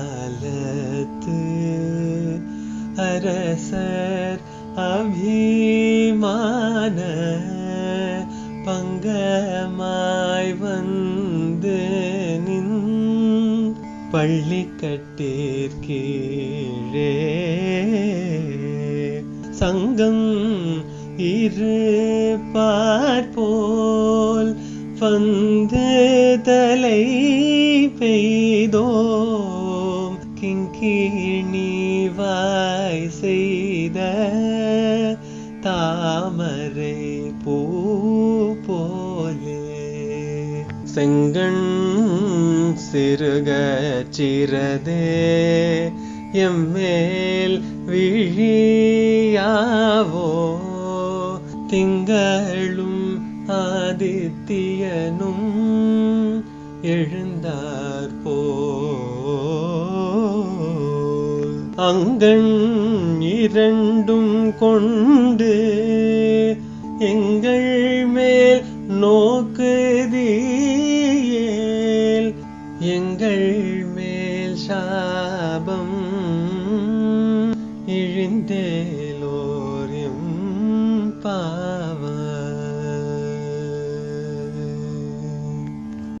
அங்கண்மாஞாலத்து அரசர் அபிமான பங்கமாய் வந்து நின் பள்ளிக்கட்டிற்கீழே சங்கம் இரு பார்ப்போல் வந்து தலை பெய்தோம் கிங்கிணி வாய் செய்த தாமரை பூ போலே. செங்கண் சிறுக சிறதே எம்மேல் விழியாவோ. திங்களும் ஆதித்தியனும் எழுந்தார் போல். அங்கண் இரண்டும் கொண்டு எங்கள் மேல் நோக்குதியேல். எங்கள் மேல் சாபம் இழிந்தே